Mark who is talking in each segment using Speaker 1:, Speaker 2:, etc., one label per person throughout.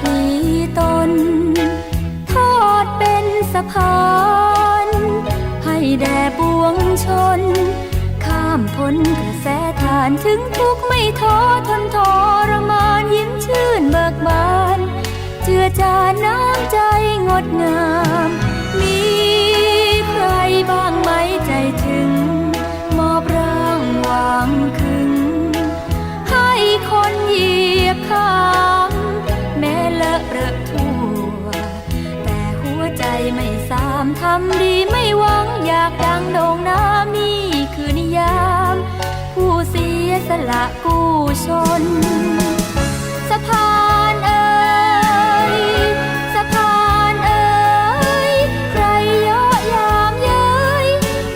Speaker 1: พลีตน ทอดเป็นสะพาน ให้แด่ปวงชน ข้ามพ้นกระแสทานถึงทุกข์ไม่ท้อทนทรมานยิ้มชื่นเบิกบาน เจือจานน้ำใจงดงาม ทำดีไม่หวังอยากดังโด่งน้ำนี่คือนิยาม ผู้เสียสละกู้ชน สะพานเอ่ยสะพานเอ่ยใครเยาะยามเย้ย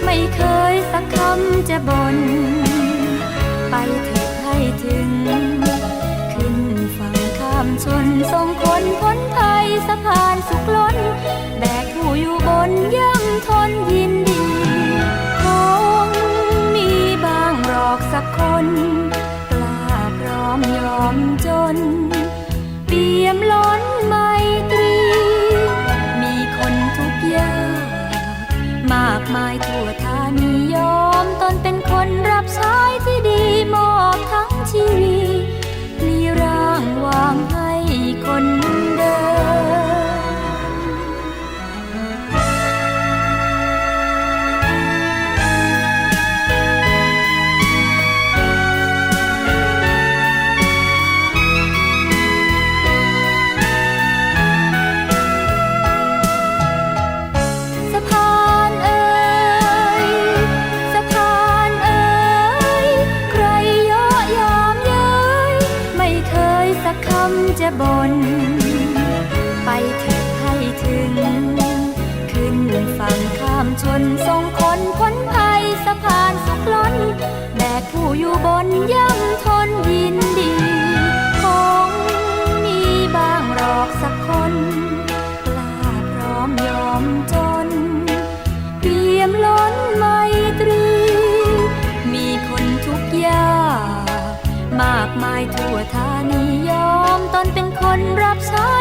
Speaker 1: ไม่เคยสักคำจะบ่นไปเถิดให้ถึง ขึ้นฝั่งข้ามชนส่ง ยมล้นไมตรี มีคนทุกอยากมากมายทั่วทานิยม สักคำจะบน ไปเถิดให้ถึง ขึ้นฝั่งข้ามชนส่งคนพ้นภัยสะพานสุขล้น แบกผู้อยู่บนย่ำทนยินดี คงมีบางหรอกสักคนกล้าพร้อมยอมจนเปี่ยมล้นไมตรี มีคนทุกอยากมากมายทั่วทานิยอ คนรับใช้